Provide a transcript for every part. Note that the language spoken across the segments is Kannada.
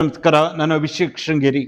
ನಮಸ್ಕಾರ ನಾನು ಅಭಿಷೇಕ್ ಶೃಂಗೇರಿ.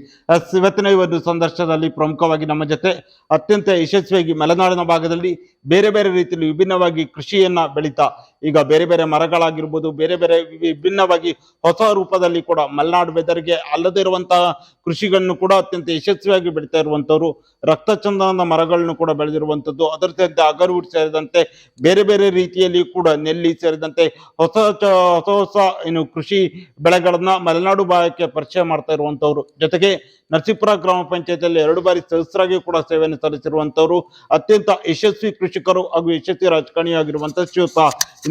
ಇವತ್ತಿನ ಒಂದು ಸಂದರ್ಶನದಲ್ಲಿ ಪ್ರಮುಖವಾಗಿ ನಮ್ಮ ಜೊತೆ ಅತ್ಯಂತ ಯಶಸ್ವಿಯಾಗಿ ಮಲೆನಾಡಿನ ಭಾಗದಲ್ಲಿ ಬೇರೆ ಬೇರೆ ರೀತಿಯಲ್ಲಿ ವಿಭಿನ್ನವಾಗಿ ಕೃಷಿಯನ್ನ ಬೆಳೀತಾ, ಈಗ ಬೇರೆ ಬೇರೆ ಮರಗಳಾಗಿರ್ಬೋದು, ಬೇರೆ ಬೇರೆ ವಿಭಿನ್ನವಾಗಿ ಹೊಸ ರೂಪದಲ್ಲಿ ಕೂಡ ಮಲೆನಾಡು ಬೆದರಿಗೆ ಅಲ್ಲದೇ ಇರುವಂತಹ ಕೃಷಿಗಳನ್ನು ಕೂಡ ಅತ್ಯಂತ ಯಶಸ್ವಿಯಾಗಿ ಬೆಳೀತಾ ಇರುವಂತವ್ರು ರಕ್ತಚಂದನದ ಮರಗಳನ್ನು ಕೂಡ ಬೆಳೆದಿರುವಂತದ್ದು ಅದರ ಸೇರಿದಂತೆ ಅಗರ್ವುಡ್ ಸೇರಿದಂತೆ ಬೇರೆ ಬೇರೆ ರೀತಿಯಲ್ಲಿ ಕೂಡ ನೆಲ್ಲಿ ಸೇರಿದಂತೆ ಹೊಸ ಹೊಸ ಹೊಸ ಏನು ಕೃಷಿ ಬೆಳೆಗಳನ್ನ ಮಲೆನಾಡು ಭಾಗಕ್ಕೆ ಪರಿಚಯ ಮಾಡ್ತಾ ಇರುವಂತವ್ರು ಜೊತೆಗೆ ನರಸೀಪುರ ಗ್ರಾಮ ಪಂಚಾಯತಿಯಲ್ಲಿ ಎರಡು ಬಾರಿ ಸದಸ್ಯರಾಗಿ ಕೂಡ ಸೇವೆಯನ್ನು ಸಲ್ಲಿಸಿರುವಂತವ್ರು ಅತ್ಯಂತ ಯಶಸ್ವಿ ಕೃಷಿಕರು ಹಾಗೂ ಯಶಸ್ವಿ ರಾಜಕಾರಣಿಯಾಗಿರುವಂತ ಶ್ರೀಯುತ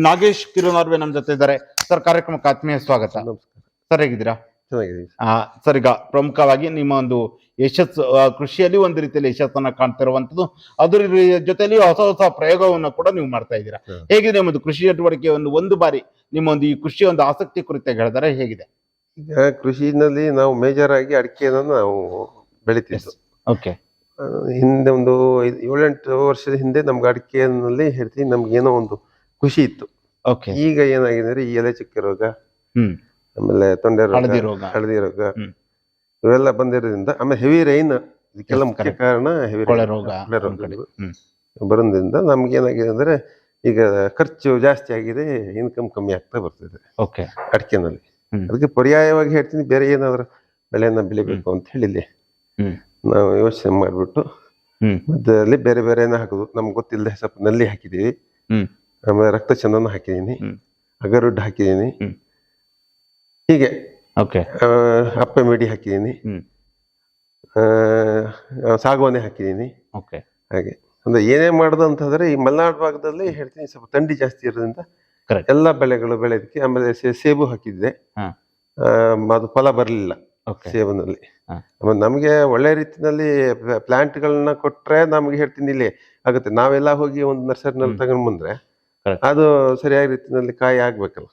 ನಾಗೇಶ್ ಕಿರುನಾರ್ವೆ ನಮ್ಮ ಜೊತೆ ಇದ್ದಾರೆ. ಸರ್ ಕಾರ್ಯಕ್ರಮಕ್ಕೆ ಆತ್ಮೀಯ ಸ್ವಾಗತ. ಸರ್ ಹೇಗಿದ್ದೀರಾ? ಸರ್ ಈಗ ಪ್ರಮುಖವಾಗಿ ನಿಮ್ಮ ಒಂದು ಯಶಸ್ಸು ಕೃಷಿಯಲ್ಲಿ ಒಂದು ರೀತಿಯಲ್ಲಿ ಯಶಸ್ಸನ್ನ ಕಾಣ್ತಿರುವಂತದ್ದು ಅದ್ರ ರಿ- ಹೊಸ ಹೊಸ ಪ್ರಯೋಗವನ್ನು ಕೂಡ ನೀವು ಮಾಡ್ತಾ ಇದ್ದೀರಾ. ಹೇಗಿದೆ ನಿಮ್ಮದು ಕೃಷಿ ಚಟುವಟಿಕೆ ಒಂದು ಒಂದು ಬಾರಿ ನಿಮ್ಮ ಒಂದು ಈ ಕೃಷಿ ಒಂದು ಆಸಕ್ತಿ ಕುರಿತಾಗಿ ಹೇಳಿದರೆ ಹೇಗಿದೆ? ಈಗ ಕೃಷಿನಲ್ಲಿ ನಾವು ಮೇಜರ್ ಆಗಿ ಅಡಿಕೆಯನ್ನು ನಾವು ಬೆಳಿತೀವಿ ಓಕೆ ಹಿಂದೆ ಒಂದು ಏಳೆಂಟು ವರ್ಷದ ಹಿಂದೆ ನಮ್ಗೆ ಅಡಿಕೆನಲ್ಲಿ ಹೇಳ್ತೀನಿ ನಮ್ಗೆ ಏನೋ ಒಂದು ಖುಷಿ ಇತ್ತು. ಈಗ ಏನಾಗಿದೆ ಅಂದ್ರೆ ಈ ಎಲೆ ಚುಕ್ಕೆ ರೋಗ ಆಮೇಲೆ ತೊಂಡೆ ರೋಗ ಹಳದಿ ರೋಗ. ಇವೆಲ್ಲ ಬಂದಿರೋದ್ರಿಂದ ಆಮೇಲೆ ಹೆವಿ ರೈನ್ ಇದಕ್ಕೆಲ್ಲ ಮುಖ್ಯ ಕಾರಣ ಹೆವಿ ರೋಗ ಬರೋದ್ರಿಂದ ನಮ್ಗೆ ಏನಾಗಿದೆ ಅಂದ್ರೆ ಈಗ ಖರ್ಚು ಜಾಸ್ತಿ ಆಗಿದೆ ಇನ್ಕಮ್ ಕಮ್ಮಿ ಆಗ್ತಾ ಬರ್ತಿದೆ. ಓಕೆ ಅಡಿಕೆನಲ್ಲಿ. ಅದಕ್ಕೆ ಪರ್ಯಾಯವಾಗಿ ಹೇಳ್ತೀನಿ ಬೇರೆ ಏನಾದ್ರು ಬೆಳೆಯನ್ನ ಬೆಳಿಬೇಕು ಅಂತ ಹೇಳಿ ಹ್ಮ್. ನಾವು ಯೋಚನೆ ಮಾಡ್ಬಿಟ್ಟು ಮತ್ತೆ ಮಧ್ಯದಲ್ಲಿ ಬೇರೆ ಬೇರೆನ ಹಾಕುದು. ನಮ್ಗೆ ಗೊತ್ತಿಲ್ಲದೆ ಸ್ವಲ್ಪ ನಲ್ಲಿ ಹಾಕಿದೀವಿ. ಆಮೇಲೆ ರಕ್ತ ಚಂದನ ಹಾಕಿದೀನಿ. ಅಗರುಡ್ ಹಾಕಿದೀನಿ. ಹೀಗೆ. ಓಕೆ. ಅಪ್ಪೆ ಮಿಡಿ ಹಾಕಿದೀನಿ. ಸಾಗುವಾನಿ ಹಾಕಿದೀನಿ. ಓಕೆ. ಹಾಗೆ. ಅಂದ್ರೆ ಏನೇ ಮಾಡುದು ಅಂತಂದ್ರೆ ಈ ಮಲೆನಾಡು ಭಾಗದಲ್ಲಿ ಹೇಳ್ತೀನಿ ಸ್ವಲ್ಪ ಥಂಡಿ ಜಾಸ್ತಿ ಇರೋದ್ರಿಂದ ಕರೆಕ್ಟ್ ಎಲ್ಲ ಬೆಳೆಗಳು ಬೆಳೆದಕ್ಕೆ ಆಮೇಲೆ ಸೇಬು ಹಾಕಿದ್ದೆ. ಅದು ಫಲ ಬರಲಿಲ್ಲ. ಹಾ. ನಮಗೆ ಒಳ್ಳೆ ರೀತಿನಲ್ಲಿ ಪ್ಲಾಂಟ್ಗಳನ್ನ ಕೊಟ್ರೆ ನಮ್ಗೆ ಹೇಳ್ತೀನಿ ಇಲ್ಲಿ ಆಗುತ್ತೆ. ನಾವೆಲ್ಲ ಹೋಗಿ ಒಂದು ನರ್ಸರಿನಲ್ಲಿ. ತಗೊಂಡ್ ಬಂದ್ರೆ. ಅದು ಸರಿಯಾದ ರೀತಿಯಲ್ಲಿ ಕಾಯಿ ಆಗ್ಬೇಕಲ್ಲ.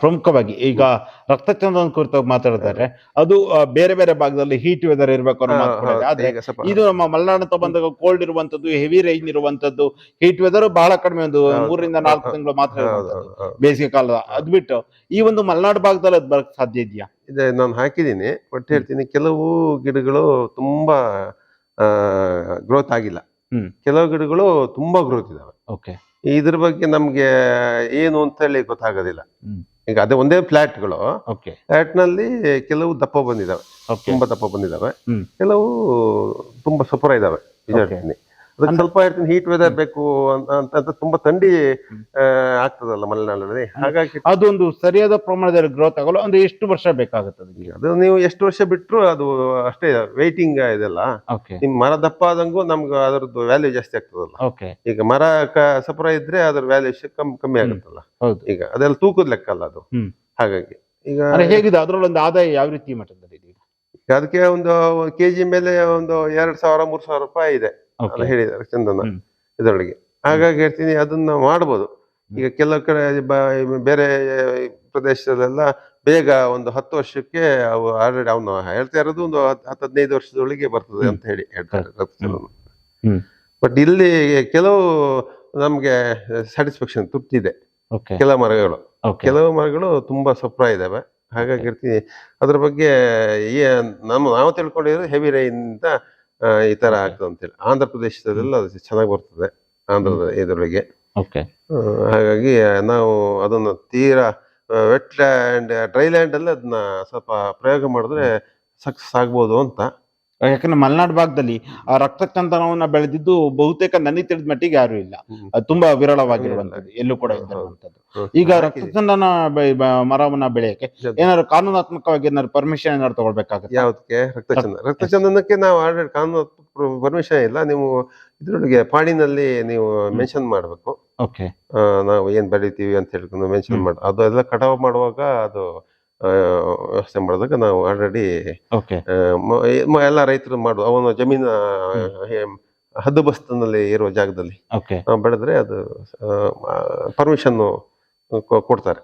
ಪ್ರಮುಖವಾಗಿ ಈಗ ರಕ್ತಚಂದನ ಕುರಿತಾಗಿ ಮಾತಾಡ್ತಾರೆ. ಅದು ಬೇರೆ ಬೇರೆ ಭಾಗದಲ್ಲಿ ಹೀಟ್ ವೆದರ್ ಇರಬೇಕು ಆದ್ರೆ ಇದು ನಮ್ಮ ಮಲೆನಾಡು ಅಂತ ಬಂದಾಗ ಕೋಲ್ಡ್ ಇರುವಂತದ್ದು ಹೆವಿ ರೈನ್ ಇರುವಂತದ್ದು ಹೀಟ್ ವೆದರ್ ಬಹಳ ಕಡಿಮೆ ಒಂದು. ಮೂರರಿಂದ ನಾಲ್ಕು ತಿಂಗಳು ಮಾತ್ರ. ಬೇಸಿಗೆ ಕಾಲದ ಅದ್ಬಿಟ್ಟು ಈ ಒಂದು ಮಲೆನಾಡು ಭಾಗದಲ್ಲಿ ಅದ್ ಬರಕ್ ಸಾಧ್ಯ ಇದೆಯಾ? ಇದೆ ನಾನು ಹಾಕಿದ್ದೀನಿ. ಒಟ್ಟು ಹೇಳ್ತೀನಿ ಕೆಲವು ಗಿಡಗಳು ತುಂಬಾ ಗ್ರೋತ್ ಆಗಿಲ್ಲ. ಕೆಲವು ಗಿಡಗಳು ತುಂಬಾ ಗ್ರೋತ್ ಇದಾವೆ. ಓಕೆ. ಇದ್ರ ಬಗ್ಗೆ ನಮ್ಗೆ ಏನು ಅಂತ ಹೇಳಿ ಗೊತ್ತಾಗೋದಿಲ್ಲ. ಈಗ ಅದೇ ಒಂದೇ ಫ್ಲಾಟ್ಗಳು. ಓಕೆ. ಫ್ಲಾಟ್ನಲ್ಲಿ ಕೆಲವು ದಪ್ಪ ಬಂದಿದಾವೆ. ತುಂಬಾ ದಪ್ಪ ಬಂದಿದಾವೆ. ಕೆಲವು ತುಂಬಾ ಸಪುರ ಇದಾವೆ. ಅದಕ್ಕೆ ಸ್ವಲ್ಪ ಇರ್ತೀನಿ ಹೀಟ್ ವೆದರ್ ಬೇಕು ಅಂತ ಅಂತ ತುಂಬಾ ಥಂಡಿ ಆ, ಆಗ್ತದಲ್ಲ ಮಲೆನಾಡಲ್ಲಿ. ಹಾಗಾಗಿ ಅದೊಂದು ಸರಿಯಾದ ಪ್ರಮಾಣದಲ್ಲಿ ಗ್ರೋತ್ ಆಗಲ್ಲ ಒಂದು ಎಷ್ಟು ವರ್ಷ ಬೇಕಾಗುತ್ತೆ ಅದಕ್ಕೆ? ಅದು ನೀವು ಎಷ್ಟು ವರ್ಷ ಬಿಟ್ರು ಅದು ಅಷ್ಟೇ ವೈಟಿಂಗ್ ಇದೆಲ್ಲ. ನಿಮ್ ಮರ ದಪ್ಪ ಆದಂಗೂ ನಮ್ಗೆ ಅದರದ್ದು ವ್ಯಾಲ್ಯೂ ಜಾಸ್ತಿ ಆಗ್ತದಲ್ಲ. ಈಗ ಮರ ಸಪುರ ಇದ್ರೆ ಅದ್ರ ವ್ಯಾಲ್ಯೂ ಕಮ್ಮಿ. ಆಗುತ್ತಲ್ಲ. ಈಗ ಅದೆಲ್ಲ ತೂಕದ ಲೆಕ್ಕ ಅಲ್ಲ ಅದು. ಹಾಗಾಗಿ ಈಗ ಹೇಗಿದೆ ಅದ್ರಲ್ಲೊಂದು ಆದಾಯ ಯಾವ ರೀತಿ ಮಟ್ಟದಲ್ಲಿ ಅದಕ್ಕೆ ಒಂದು ಕೆಜಿ ಮೇಲೆ ಒಂದು ಎರಡ್ ಸಾವಿರ ಮೂರ್ ಸಾವಿರ ರೂಪಾಯಿ ಇದೆ. ಅಂತ ಹೇಳಿದ್ದಾರೆ ಚಂದನ ಇದರೊಳಗೆ. ಹಾಗಾಗಿ ಹೇಳ್ತೀನಿ ಅದನ್ನ ಮಾಡ್ಬೋದು. ಈಗ ಕೆಲವು ಕಡೆ ಬೇರೆ ಪ್ರದೇಶದಲ್ಲೆಲ್ಲ ಬೇಗ ಒಂದು ಹತ್ತು ವರ್ಷಕ್ಕೆ ಅವು ಆಲ್ರೆಡಿ ಅವನು ಹೇಳ್ತಾ ಇರೋದು ಒಂದು ಹತ್ತು ಹದಿನೈದು ವರ್ಷದೊಳಗೆ ಬರ್ತದೆ ಅಂತ ಹೇಳಿ ಹೇಳ್ತಾರೆ. ಬಟ್ ಇಲ್ಲಿ ಕೆಲವು ನಮ್ಗೆ ಸ್ಯಾಟಿಸ್ಫ್ಯಾಕ್ಷನ್ ತೃಪ್ತಿ ಇದೆ ಕೆಲವು ಮರಗಳು. ಕೆಲವು ಮರಗಳು ತುಂಬಾ ಸಪ್ರ ಇದಾವೆ. ಹಾಗಾಗಿ ಇರ್ತೀನಿ ಅದ್ರ ಬಗ್ಗೆ ನಮ್ಮ ನಾವು ತಿಳ್ಕೊಂಡಿರೋದು ಹೆವಿ ರೈನ್ ಆ, ಈ ತರ. ಆಗ್ತದೆ ಅಂತೇಳಿ ಆಂಧ್ರ ಪ್ರದೇಶದಲ್ಲೆಲ್ಲ ಅದು ಚೆನ್ನಾಗಿ ಬರ್ತದೆ ಆಂಧ್ರದ ಇದರೊಳಗೆ ಓಕೆ ಹಾಗಾಗಿ ನಾವು ಅದನ್ನ ತೀರಾ ವೆಟ್ ಲ್ಯಾಂಡ್ ಡ್ರೈ ಲ್ಯಾಂಡ್ ಅಲ್ಲಿ ಅದನ್ನ ಸ್ವಲ್ಪ ಪ್ರಯೋಗ ಮಾಡಿದ್ರೆ ಸಕ್ಸಸ್ ಆಗ್ಬೋದು ಅಂತ ಯಾಕಂದ್ರೆ ಮಲೆನಾಡು ಭಾಗದಲ್ಲಿ ಆ ರಕ್ತಚಂದನವನ್ನ ಬೆಳೆದಿದ್ದು ಬಹುತೇಕ ನನಗೆ ತಿಳಿದ ಮಟ್ಟಿಗೆ ಯಾರು ಇಲ್ಲ. ಅದು ತುಂಬಾ ವಿರಳವಾಗಿರುವಂತದ್ದು ಎಲ್ಲೂ ಕೂಡ ಇದ್ದಿರುವಂತದ್ದು ಈಗ ರಕ್ತ ಚಂದನ ಮರವನ್ನ ಬೆಳೆಯಕ್ಕೆ ಏನಾದ್ರು ಕಾನೂನಾತ್ಮಕವಾಗಿ ಏನಾದ್ರು ಪರ್ಮಿಷನ್ ಏನಾದ್ರು ತಗೊಳ್ಬೇಕಾಗುತ್ತೆ? ಯಾವ್ದಕ್ಕೆ? ರಕ್ತಚಂದ ರಕ್ತಚಂದನಕ್ಕೆ ನಾವು ಆಲ್ರೆಡಿ ಕಾನೂನು ಪರ್ಮಿಷನ್ ಇಲ್ಲ. ನೀವು ಇದ್ರೊಳಗೆ ಪಾಡಿನಲ್ಲಿ ನೀವು ಮೆನ್ಷನ್ ಮಾಡ್ಬೇಕು. ಓಕೆ ನಾವು ಏನ್ ಬೆಳಿತೀವಿ ಅಂತ ಹೇಳ್ಕೊಂಡು ಮೆನ್ಷನ್ ಮಾಡ್ ಅದು ಎಲ್ಲ ಕಟಾವು ಮಾಡುವಾಗ ಅದು ವ್ಯವಸ್ಥೆ ಮಾಡಿದಾಗ ನಾವು ಆಲ್ರೆಡಿ ಓಕೆ ಎಲ್ಲ ರೈತರು ಮಾಡುವ ಅವನ ಜಮೀನ ಹದ್ದುಬಸ್ತಿನಲ್ಲಿ ಇರುವ ಜಾಗದಲ್ಲಿ. ಬೆಳೆದ್ರೆ ಅದು ಪರ್ಮಿಷನ್ ಕೊಡ್ತಾರೆ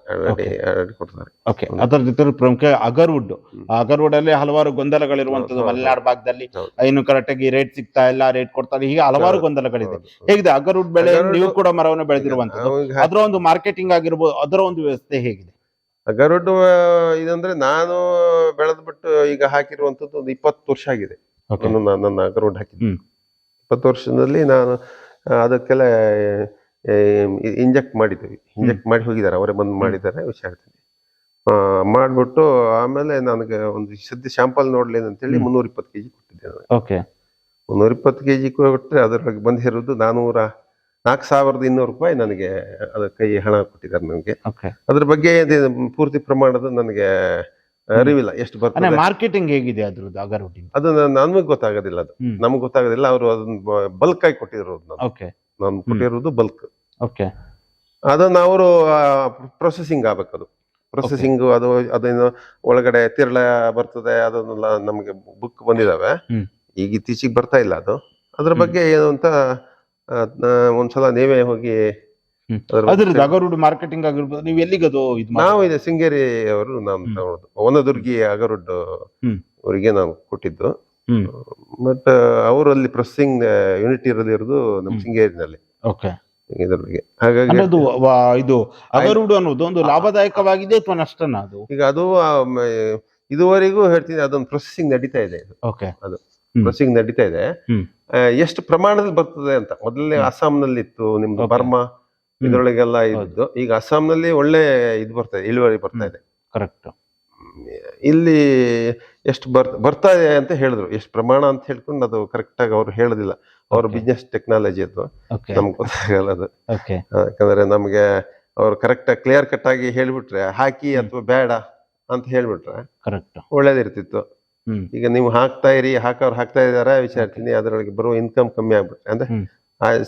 ಓಕೆ ಅದರ ಜೊತೆ ಪ್ರಮುಖ ಅಗರ್ವುಡ್. ಅಗರ್ವುಡ್ ಅಲ್ಲಿ ಹಲವಾರು ಗೊಂದಲಗಳಿರುವಂತದ್ದು ಮಲೆನಾಡ್ ಭಾಗದಲ್ಲಿ. ಇನ್ನು ಕರೆಕ್ಟ್ ಆಗಿ ರೇಟ್ ಸಿಗ್ತಾ ಇಲ್ಲ ರೇಟ್ ಕೊಡ್ತಾರೆ ಹೀಗೆ ಹಲವಾರು. ಗೊಂದಲಗಳಿದೆ. ಹೇಗಿದೆ? ಅಗರ್ವುಡ್ ಬೆಳೆ ನೀವು ಕೂಡ ಮರವನ್ನು ಬೆಳೆದಿರುವಂತದ್ದು ಅದರ ಒಂದು ಮಾರ್ಕೆಟಿಂಗ್ ಆಗಿರ್ಬೋದು ಅದರ ಒಂದು ವ್ಯವಸ್ಥೆ ಹೇಗಿದೆ? ಗರುಡ್ ಇದಂದ್ರೆ ನಾನು ಬೆಳೆದ್ಬಿಟ್ಟು ಈಗ ಹಾಕಿರುವಂತದ್ದು ಒಂದು ಇಪ್ಪತ್ತು ವರ್ಷ ಆಗಿದೆ. ನನ್ನ ನನ್ನ ಗರುಡ್ ಹಾಕಿದ್ದು. ಇಪ್ಪತ್ತು ವರ್ಷದಲ್ಲಿ ನಾನು ಅದಕ್ಕೆಲ್ಲ ಇಂಜೆಕ್ಟ್ ಮಾಡಿದ್ದೀವಿ. ಇಂಜೆಕ್ಟ್ ಮಾಡಿ ಹೋಗಿದ್ದಾರೆ. ಅವರೇ ಬಂದು ಮಾಡಿದ್ದಾರೆ. ವಿಚಾರಿಸ್ತೀನಿ ಮಾಡ್ಬಿಟ್ಟು ಆಮೇಲೆ ನನಗೆ ಒಂದು ಸದ್ಯ ಶಾಂಪಲ್ ನೋಡ್ಲಿ ಅಂತೇಳಿ ಹೇಳಿ ಮುನ್ನೂರ ಇಪ್ಪತ್ತು ಕೆಜಿ ಕೊಟ್ಟಿದ್ದೆ ಓಕೆ ಮುನ್ನೂರ ಇಪ್ಪತ್ತು ಕೆಜಿ ಕೊಟ್ಟರೆ ಅದರೊಳಗೆ ಬಂದಿರೋದು ನಾನೂರ ನಾಲ್ಕು ಸಾವಿರದ ಇನ್ನೂರು ರೂಪಾಯಿ ನನಗೆ ಅದ ಕೈ ಹಣ ಕೊಟ್ಟಿದ್ದಾರೆ ನನಗೆ ಅದ್ರ ಬಗ್ಗೆ ಪೂರ್ತಿ ಪ್ರಮಾಣದ ನನಗೆ ಅರಿವಿಲ್ಲ. ಎಷ್ಟು ಬರ್ತದೆ? ಮಾರ್ಕೆಟಿಂಗ್ ಹೇಗಿದೆ ಅದ್ರದ್ದು ಅಗರ್ವುಡ್ಡಿನ ಅದು ನಮಗೆ ಗೊತ್ತಾಗೋದಿಲ್ಲ ಅದು. ನಮ್ಗೆ ಗೊತ್ತಾಗೋದಿಲ್ಲ ಅವರು ಅದನ್ನ ಬಲ್ಕ್ ಆಗಿ ಕೊಟ್ಟಿರೋದು ನಾನು ಕೊಟ್ಟಿರೋದು ಬಲ್ಕ್ ಓಕೆ ಅದನ್ನ ಅವರು ಪ್ರೊಸೆಸಿಂಗ್ ಆಗ್ಬೇಕದು. ಪ್ರೊಸೆಸಿಂಗ್ ಅದು ಅದೇನು ಒಳಗಡೆ ತಿರ್ಳ ಬರ್ತದೆ ಅದನ್ನೆಲ್ಲ ನಮಗೆ ಬುಕ್ ಬಂದಿದಾವೆ ಈಗ ಇತ್ತೀಚಿಗೆ ಬರ್ತಾ ಇಲ್ಲ ಅದು. ಅದ್ರ ಬಗ್ಗೆ ಏನು ಅಂತ ಆ, ನ- ಒಂದ್ಸಲ ನೀವೇ ಹೋಗಿ ಅಗರುಡ್ ಅದ್ರದ್ದು ಮಾರ್ಕೆಟಿಂಗ್ ಆಗಿರ್ಬೋದು ನೀವು ಎಲ್ಲಿಗೆ ಅದು ಇದು ನಾವು ಇದೆ ಸಿಂಗೇರಿ ಅವರು ನಾನು. ತಗೊಳ್ಳೋದು ವನದುರ್ಗಿ ಅಗರುಡ್. ಅವರಿಗೆ ನಾನು ಕೊಟ್ಟಿದ್ದು. ಬಟ್ ಅವರು ಅಲ್ಲಿ ಪ್ರೊಸೆಸಿಂಗ್ ಯೂನಿಟ್ ಇರೋದಿರೋದು ನಮ್ಮ ಸಿಂಗೇರಿನಲ್ಲಿ. ಶೃಂಗೇರಿನಲ್ಲಿ ಓಕೆ. ಇದ್ರ ಬಗ್ಗೆ ಹಾಗಾಗಿ ಅದು ಇದು ಅಗರುಡ್ ಅನ್ನೋದು ಒಂದು ಲಾಭದಾಯಕವಾಗಿದೆ ಅಥವಾ ನಷ್ಟನ ಅದು? ಈಗ ಅದು ಇದುವರೆಗೂ ಹೇಳ್ತೀನಿ ಅದೊಂದು ಪ್ರೊಸೆಸಿಂಗ್ ನಡೀತಾ ಇದೆ. ಓಕೆ. ಅದು ಪ್ರೊಸೆಸಿಂಗ್ ನಡೀತಾ ಇದೆ. ಎಷ್ಟು ಪ್ರಮಾಣದಲ್ಲಿ ಬರ್ತದೆ ಅಂತ. ಮೊದಲನೇ. ಅಸ್ಸಾಂನಲ್ಲಿ ಇತ್ತು ನಿಮ್ದು. ಬರ್ಮಾ ಇದ್ರೊಳಗೆಲ್ಲ ಇದ್ದು. ಈಗ ಅಸ್ಸಾಂನಲ್ಲಿ ಒಳ್ಳೆ ಇದು ಬರ್ತಾ ಇದೆ ಇಳುವರಿ ಬರ್ತಾ ಇದೆ. ಕರೆಕ್ಟ್ ಇಲ್ಲಿ ಎಷ್ಟು ಬರ್ ಬರ್ತಾ ಇದೆ ಅಂತ ಹೇಳಿದ್ರು. ಎಷ್ಟು ಪ್ರಮಾಣ ಅಂತ ಹೇಳ್ಕೊಂಡು ಅದು ಕರೆಕ್ಟ್ ಆಗಿ ಅವ್ರು ಹೇಳೋದಿಲ್ಲ. ಅವ್ರ. ಬಿಸ್ನೆಸ್ ಟೆಕ್ನಾಲಜಿ ಅದು. ನಮ್ಗೆ ಗೊತ್ತಾಗಲ್ಲ ಅದು. ಓಕೆ ಯಾಕಂದ್ರೆ ನಮ್ಗೆ ಅವ್ರು ಕರೆಕ್ಟ್ ಆಗಿ ಕ್ಲಿಯರ್ ಕಟ್ ಆಗಿ ಹೇಳ್ಬಿಟ್ರೆ ಹಾಕಿ ಅಥವಾ ಬೇಡ ಅಂತ ಹೇಳ್ಬಿಟ್ರೆ ಕರೆಕ್ಟ್ ಒಳ್ಳೇದಿರ್ತಿತ್ತು. ಈಗ ನೀವು ಹಾಕ್ತಾ ಇರಿ ಹಾಕೋರು ಹಾಕ್ತಾ ಇದಾರೆ ವಿಚಾರಿಸ್ತೀನಿ ಅದರೊಳಗೆ ಬರುವ ಇನ್ಕಮ್ ಕಮ್ಮಿ ಆಗ್ಬಿಟ್ರೆ ಅಂದ್ರೆ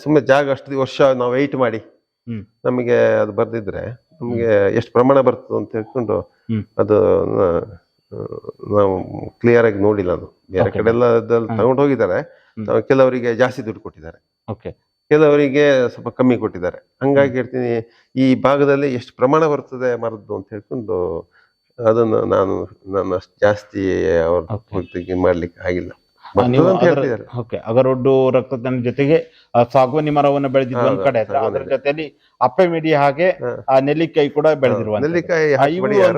ಸುಮ್ಮನೆ ಜಾಗ ಅಷ್ಟು ವರ್ಷ ನಾವು ವೆಯ್ಟ್ ಮಾಡಿ. ನಮಗೆ ಅದು ಬರ್ದಿದ್ರೆ ನಮಗೆ ಎಷ್ಟು ಪ್ರಮಾಣ ಬರ್ತದೆ ಅಂತ ಹೇಳ್ಕೊಂಡು. ಅದು ನಾವು ಕ್ಲಿಯರ್ ಆಗಿ ನೋಡಿಲ್ಲ ಅದು. ಬೇರೆ. ಕಡೆ ಎಲ್ಲ. ತಗೊಂಡು ಹೋಗಿದ್ದಾರೆ. ಕೆಲವರಿಗೆ ಜಾಸ್ತಿ ದುಡ್ಡು ಕೊಟ್ಟಿದ್ದಾರೆ. ಓಕೆ ಕೆಲವರಿಗೆ ಸ್ವಲ್ಪ ಕಮ್ಮಿ ಕೊಟ್ಟಿದ್ದಾರೆ. ಹಂಗಾಗಿ ಹೇಳ್ತೀನಿ ಈ ಭಾಗದಲ್ಲಿ ಎಷ್ಟು ಪ್ರಮಾಣ ಬರ್ತದೆ ಮರದ್ದು ಅಂತ ಹೇಳ್ಕೊಂಡು ಅದನ್ನು ನಾನು ನನ್ನ ಅಷ್ಟು ಜಾಸ್ತಿ ಅವ್ರ. ಹೊತ್ತಿಗೆ ಮಾಡ್ಲಿಕ್ಕೆ ಆಗಿಲ್ಲ. ನೀವು ಓಕೆ ಅಗರೊಡ್ಡು ರಕ್ತದಾನ ಜೊತೆಗೆ ಆ ಸಾಗುವಾನಿ ಮರವನ್ನು ಬೆಳೆದಿದ್ದು ಒಂದ್ ಕಡೆ. ಅದ್ರ ಜೊತೆಲಿ ಅಪ್ಪೆ ಮಿಡಿ ಹಾಗೆ ಆ ನೆಲ್ಲಿಕಾಯಿ ಕೂಡ ಬೆಳೆದಿರುವ ನೆಲ್ಲಿಕಾಯಿ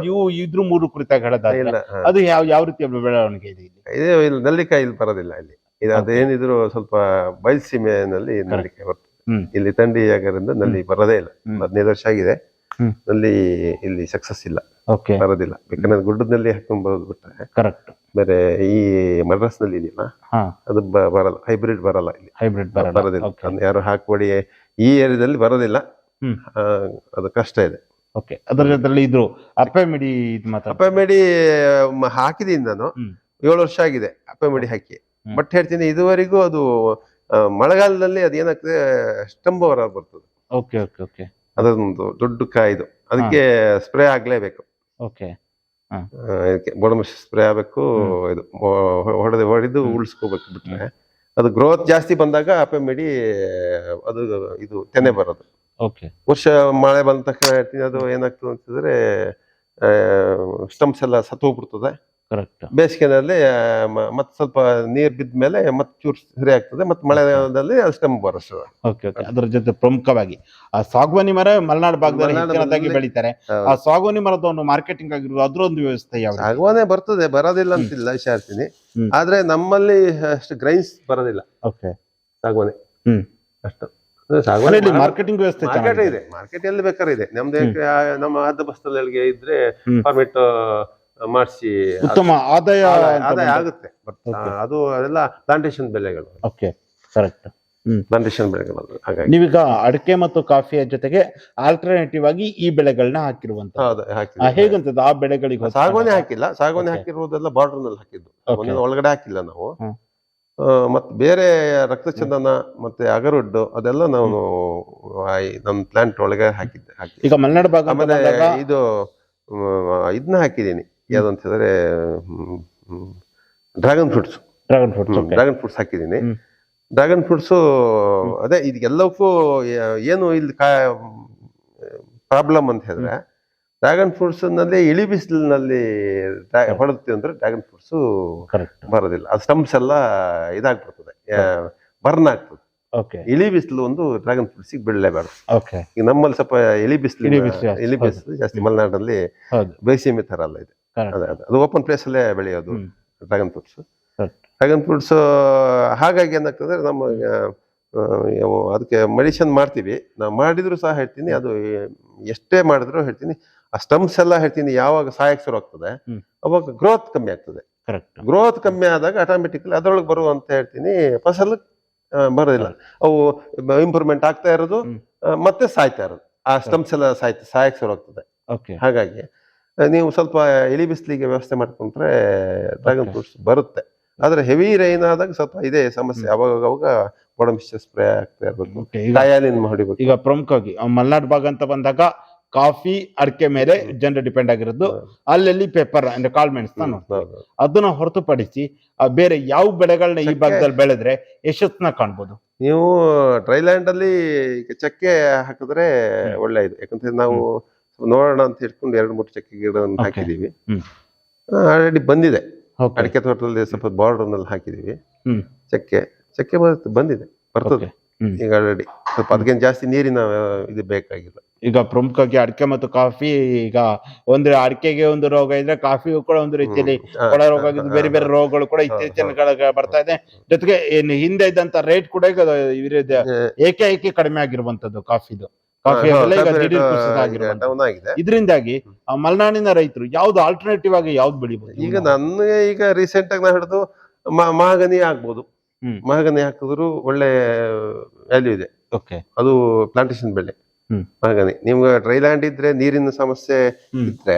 ಇವು ಇದ್ರ ಮೂರು ಕುರಿತಾಗಿ ಹೇಳೋದಾದ್ರೆ ಅದು ಯಾವ ಯಾವ ರೀತಿಯ ಬೆಳವಣಿಗೆ ಇದೆ ಇಲ್ಲಿ? ಇಲ್ಲಿ ನೆಲ್ಲಿಕಾಯಿ ಇಲ್ಲಿ ಬರೋದಿಲ್ಲ ಇಲ್ಲಿ. ಇದು. ಅದೇನಿದ್ರು ಸ್ವಲ್ಪ ಬಯಲುಸೀಮೆನಲ್ಲಿ ನೆಲ್ಲಿಕಾಯಿ ಬರ್ತದೆ. ಇಲ್ಲಿ ತಂಡಿ ಯಾಗರಿಂದ ನಲ್ಲಿ ಬರೋದೇ ಇಲ್ಲ. ಹದಿನೈದು ವರ್ಷ ಆಗಿದೆ. ನಲ್ಲಿ ಇಲ್ಲಿ ಸಕ್ಸಸ್ ಇಲ್ಲ. ಓಕೆ ಬರೋದಿಲ್ಲ. ಬೇಕಂದ್ರೆ ಗುಡ್ಡದಲ್ಲಿ ಹಾಕೊಂಡ್ ಬರೋದು ಬಿಟ್ರೆ ಕರೆಕ್ಟ್ ಬೇರೆ ಈ ಮಡ್ರಾಸ್ನಲ್ಲಿ ಇದೆಯಲ್ಲ ಅದು ಬರಲ್ಲ. ಹೈಬ್ರಿಡ್ ಬರಲ್ಲ ಇಲ್ಲಿ. ಹೈಬ್ರಿಡ್ ಬರೋದಿಲ್ಲ. ಯಾರು ಹಾಕ್ಬೇಡಿ ಈ ಏರಿಯಾದಲ್ಲಿ ಬರೋದಿಲ್ಲ. ಅದು ಕಷ್ಟ ಇದೆ. ಓಕೆ ಅದರ ಜೊತೆಲಿ ಇದ್ರು ಅಪ್ಪೆ ಮಿಡಿ ಇದು ಮಾತಾಡ ಅಪ್ಪಮೆಡಿ ಹಾಕಿದೀನಿ ನಾನು. ಏಳು ವರ್ಷ ಆಗಿದೆ ಅಪ್ಪೆಮಿಡಿ ಹಾಕಿ. ಬಟ್ ಹೇಳ್ತೀನಿ ಇದುವರೆಗೂ ಅದು ಮಳೆಗಾಲದಲ್ಲಿ ಅದೇನಾಗ್ತದೆ ಸ್ಟಂಬ್ ಹೊರ ಬರ್ತದೆ. ಓಕೆ ಓಕೆ ಓಕೆ ಅದೊಂದು ದೊಡ್ಡ ಕಾಯ್ದು. ಅದಕ್ಕೆ ಸ್ಪ್ರೇ ಆಗ್ಲೇಬೇಕು. ಓಕೆ. ಇದಕ್ಕೆ ಬೊಡಮಿಸ್ ಸ್ಪ್ರೇ ಆಗಬೇಕು ಇದು ಹೊಡೆದು ಹೊಡೆದು. ಉಳಿಸ್ಕೋಬೇಕು ಬಿಟ್ರೆ. ಅದು ಗ್ರೋತ್ ಜಾಸ್ತಿ ಬಂದಾಗ ಅಪೆಮಿಡಿ ಅದು ಇದು ತೆನೆ ಬರೋದು. ಓಕೆ. ವರ್ಷ ಮಳೆ ಬಂದ ತಕ್ಷಣ ಅದು ಏನಾಗ್ತದೆ ಅಂತಂದ್ರೆ ಸ್ಟಮ್ಸ್ ಎಲ್ಲ ಸತ್ತು ಹೋಗ್ಬಿಡ್ತದೆ ಕರೆಕ್ಟ್ ಬೇಸಿಗೆನಲ್ಲಿ ಮತ್ತೆ ಸ್ವಲ್ಪ ನೀರು ಬಿದ್ದ ಮೇಲೆ ಮತ್ತೆ ಚೂರು ಸರಿ ಆಗ್ತದೆ ಮತ್ತೆ ಮಳೆಗಾಲದಲ್ಲಿ ಅದು ಸ್ಟಮ್ ಅದ್ರ ಓಕೆ ಓಕೆ ಅದರ ಜೊತೆ ಪ್ರಮುಖವಾಗಿ ಆ ಸಾಗುವಾನಿ ಮರ ಮಲೆನಾಡು ಭಾಗದಲ್ಲಿ ಬೆಳಿತಾರೆ. ಆ ಸಾಗುವಾನಿ ಮರದ ಒಂದು ಮಾರ್ಕೆಟಿಂಗ್ ಆಗಿರೋದು ಅದ್ರ ಒಂದು ವ್ಯವಸ್ಥೆ ಯಾವ ಸಾಗುವಾನೆ ಬರ್ತದೆ ಬರೋದಿಲ್ಲ ಅಂತಿಲ್ಲ ವಿಚಾರಿಸ್ತೀನಿ. ಆದ್ರೆ ನಮ್ಮಲ್ಲಿ ಅಷ್ಟು ಗ್ರೈನ್ಸ್ ಬರೋದಿಲ್ಲ. ಓಕೆ ಸಾಗುವಾನೆ. ಹ್ಮ್. ಅಷ್ಟು. ಮಾರ್ಕೆಟಿಂಗ್ ವ್ಯವಸ್ಥೆ ಮಾರ್ಕೆಟ್. ಇದೆ ಮಾರ್ಕೆಟ್ ಎಲ್ಲಿ ಬೇಕಾದ್ರೆ ಇದೆ. ನಮ್ದು ನಮ್ಮ ಅರ್ಧ ಬಸ್ತಲ್ಲಿ ಇದ್ರೆ ಹ್ಮ್. ಮಾಡಿಸಿ ಉತ್ತಮ ಆದಾಯ ಆದಾಯ ಆಗುತ್ತೆ. ಬಟ್ ಅದು ಅದೆಲ್ಲ ಪ್ಲಾಂಟೇಶನ್ ಬೆಲೆಗಳು ಓಕೆ ಕರೆಕ್ಟ್ ಪ್ಲಾಂಟೇಶನ್ ಬೆಳೆಗಳು. ಹಾಗಾಗಿ. ನೀವೀಗ ಅಡಿಕೆ ಮತ್ತು ಕಾಫಿಯ ಜೊತೆಗೆ ಆಲ್ಟರ್ನೇಟಿವ್ ಆಗಿ ಈ ಬೆಳೆಗಳನ್ನ ಹಾಕಿರುವಂತ. ಹೇಗಂತದ್ದು? ಆ ಬೆಳೆಗಳಿಗೆ ಸಾಗುವಾನಿ ಹಾಕಿಲ್ಲ. ಸಾಗುವಾನೆ. ಹಾಕಿರುವುದೆಲ್ಲ ಬಾರ್ಡರ್ನಲ್ಲಿ ಹಾಕಿದ್ದು. ಒಳಗಡೆ ಹಾಕಿಲ್ಲ ನಾವು. ಮತ್ತೆ ಬೇರೆ ರಕ್ತಚಂದನ ಮತ್ತೆ ಅಗರುಡ್ಡು ಅದೆಲ್ಲ ನಾನು ನಮ್ಮ ಪ್ಲಾಂಟ್ ಒಳಗೆ ಹಾಕಿದ್ದೆ ಈಗ ಮಲೆನಾಡು ಭಾಗ ಆಮೇಲೆ ಇದು ಇದನ್ನ ಹಾಕಿದ್ದೀನಿ. ಯಾವ್ದಂತ ಹೇಳಿದ್ರೆ dragon fruits. Dragon fruits dragon fruits ಹಾಕಿದ್ದೀನಿ. ಡ್ರ್ಯಾಗನ್ ಫ್ರೂಟ್ಸು ಅದೇ ಇದೆಲ್ಲಕ್ಕೂ ಏನು ಇಲ್ಲಿ ಕಾ ಪ್ರಾಬ್ಲಮ್ ಅಂತ ಹೇಳಿದ್ರೆ ಡ್ರ್ಯಾಗನ್ ಫ್ರೂಟ್ಸ್ನಲ್ಲಿ ಇಳಿ ಬಿಸಿಲಿನಲ್ಲಿ ಹೊಡೆದ್ತೀವಿ ಅಂದ್ರೆ ಡ್ರ್ಯಾಗನ್ ಫ್ರೂಟ್ಸ್ ಕರೆಕ್ಟ್. ಬರೋದಿಲ್ಲ. ಅದು ಸ್ಟಂಪ್ಸ್ ಎಲ್ಲ ಇದಾಗ್ಬಿಡ್ತದೆ. ಬರ್ನ್ ಆಗ್ತದೆ. ಓಕೆ. ಇಲಿ ಬಿಸಿಲು ಒಂದು ಡ್ರ್ಯಾಗನ್ ಫ್ರೂಟ್ಸಿಗೆ ಬೀಳಲೇಬಾರ್ದು ಓಕೆ. ಈಗ ನಮ್ಮಲ್ಲಿ ಸ್ವಲ್ಪ ಇಳಿ ಬಿಸಿಲು ಇಳಿ ಬಿಸ್ಲು ಜಾಸ್ತಿ, ಮಲೆನಾಡಲ್ಲಿ ಬೇಸಿಮೆ ತರ ಅಲ್ಲ ಇದೆ. ಅದೇ ಅದೇ. ಅದು ಓಪನ್ ಪ್ಲೇಸ್ ಅಲ್ಲೇ ಬೆಳೆಯೋದು. Dragon fruits. ಡ್ರ್ಯಾಗನ್ ಫ್ರೂಟ್ಸ್ ಹಾಗಾಗಿ ಏನಾಗ್ತದೆ ನಮ್ಮ ಅದಕ್ಕೆ ಮೆಡಿಷನ್ ಮಾಡ್ತೀವಿ. ನಾವು ಮಾಡಿದ್ರು ಸಹ ಹೇಳ್ತೀನಿ ಅದು ಎಷ್ಟೇ ಮಾಡಿದ್ರು ಹೇಳ್ತೀನಿ. ಆ ಸ್ಟಮ್ಸ್ ಎಲ್ಲ ಹೇಳ್ತೀನಿ ಯಾವಾಗ ಸಾಯಕ್ಕೆ ಶುರು ಆಗ್ತದೆ ಅವಾಗ ಗ್ರೋತ್ ಕಮ್ಮಿ ಆಗ್ತದೆ. ಕರೆಕ್ಟ್ ಗ್ರೋತ್ ಕಮ್ಮಿ ಆದಾಗ ಆಟೋಮೆಟಿಕ್ಲಿ ಅದರೊಳಗೆ ಬರುವಂತ ಹೇಳ್ತೀನಿ ಫಸಲು ಬರೋದಿಲ್ಲ. ಅವು ಇಂಪ್ರೂವ್ಮೆಂಟ್ ಆಗ್ತಾ ಇರೋದು ಮತ್ತೆ ಸಾಯ್ತಾ ಇರೋದು. ಆ ಸ್ಟಮ್ಸ್ ಎಲ್ಲ ಸಾಯ್ತು ಸಾಯಕ್ಕೆ ಶುರು ಆಗ್ತದೆ. ಓಕೆ ಹಾಗಾಗಿ ನೀವು ಸ್ವಲ್ಪ ಎಲಿ ಬಿಸಿಲಿಗೆ ವ್ಯವಸ್ಥೆ ಮಾಡ್ಕೊಂಡ್ರೆ ಡ್ರ್ಯಾಗನ್. ಫ್ರೂಟ್ಸ್ ಬರುತ್ತೆ. ಆದ್ರೆ ಹೆವಿ ರೈನ್ ಆದಾಗ ಸ್ವಲ್ಪ ಇದೇ ಸಮಸ್ಯೆ. ಅವಾಗ ಅವಾಗ ಬೊಡಮಿಶ್ಚ ಸ್ಪ್ರೇ ಆಗ್ತಾ ಇರ್ಬೋದು. ಡಯಾಲಿನ್ ಹೊಡಿಬೇಕು ಈಗ ಪ್ರಮುಖವಾಗಿ ಮಲ್ನಾಡ್ ಭಾಗ ಅಂತ ಬಂದಾಗ ಕಾಫಿ ಅಡಿಕೆ ಮೇಲೆ ಜನರು ಡಿಪೆಂಡ್ ಆಗಿರೋದು. ಅಲ್ಲಲ್ಲಿ ಪೇಪರ್ ಅಂದ್ರೆ ಕಾಳ್ಮೆಣಸು ನಾನು ಹೌದು. ಅದನ್ನ ಹೊರತುಪಡಿಸಿ ಬೇರೆ ಯಾವ ಬೆಳೆಗಳನ್ನ ಈ. ಭಾಗದಲ್ಲಿ ಬೆಳೆದ್ರೆ ಯಶಸ್ಸನ್ನ ಕಾಣ್ಬೋದು? ನೀವು ಡ್ರೈಲ್ಯಾಂಡ್ ಅಲ್ಲಿ ಈಗ ಚಕ್ಕೆ ಹಾಕಿದ್ರೆ ಒಳ್ಳೆ ಇದೆ. ಯಾಕಂದ್ರೆ ನಾವು ನೋಡೋಣ ಅಂತ ಇಟ್ಕೊಂಡು ಎರಡು ಮೂರು ಚಕ್ಕೆ ಗಿಡವನ್ನು Okay. ಹಾಕಿದೀವಿ. ಆಲ್ರೆಡಿ ಬಂದಿದೆ. ಅಡಿಕೆ ತೋಟದಲ್ಲಿ ಸ್ವಲ್ಪ ಬಾರ್ಡರ್ನಲ್ಲಿ ಹಾಕಿದೀವಿ ಚಕ್ಕೆ ಚಕ್ಕೆ ಬಂದಿದೆ ಬರ್ತದೆ. ಈಗ ಆಲ್ರೆಡಿ ಸ್ವಲ್ಪ ಅದಕ್ಕೇನು ಜಾಸ್ತಿ ನೀರಿನ ಇದು ಬೇಕಾಗಿಲ್ಲ. ಈಗ ಪ್ರಮುಖವಾಗಿ ಅಡಿಕೆ ಮತ್ತು ಕಾಫಿ ಈಗ ಒಂದು ಅಡಿಕೆಗೆ ಒಂದು ರೋಗ ಇದ್ರೆ ಕಾಫಿಗೂ ಕೂಡ ಒಂದು ರೀತಿಯಲ್ಲಿ ಕೊಳ ರೋಗ ಆಗಿದ್ದು ಬೇರೆ ಬೇರೆ ರೋಗಗಳು ಕೂಡ ಇತ್ತೀಚಿನ ಬರ್ತಾ ಇದೆ. ಜೊತೆಗೆ ಏನು ಹಿಂದೆ ಇದ್ದಂತ ರೇಟ್ ಕೂಡ ಈಗ ಇವ್ರದ್ದು ಏಕಾಏಕಿ ಕಡಿಮೆ ಆಗಿರುವಂತದ್ದು ಕಾಫಿದು. ಬೆಲೆ ಈಗ ದಿಢೀರ್ ಕುಸಿತ ಇದರಿಂದಾಗಿ ಆ ಮಲೆನಾಡಿನ ರೈತರು ಯಾವ್ದು ಆಲ್ಟರ್ನೇಟಿವ್ ಆಗಿ ಯಾವ್ದು ಬೆಳಿಬಹುದು ಈಗ ನನಗೆ ಈಗ ರೀಸೆಂಟ್ ಆಗಿ ನಾ ಹಿಡಿದು ಮಹಾಗನಿ ಆಗ್ಬೋದು. ಮಹಾಗನಿ ಹಾಕಿದ್ರು ಒಳ್ಳೆ ವ್ಯಾಲ್ಯೂ ಇದೆ. ಓಕೆ. ಅದು ಪ್ಲಾಂಟೇಶನ್ ಬೆಳೆ. ಮಹಾಗನಿ ನಿಮ್ಗೆ ಡ್ರೈಲ್ಯಾಂಡ್ ಇದ್ರೆ ನೀರಿನ ಸಮಸ್ಯೆ ಇದ್ರೆ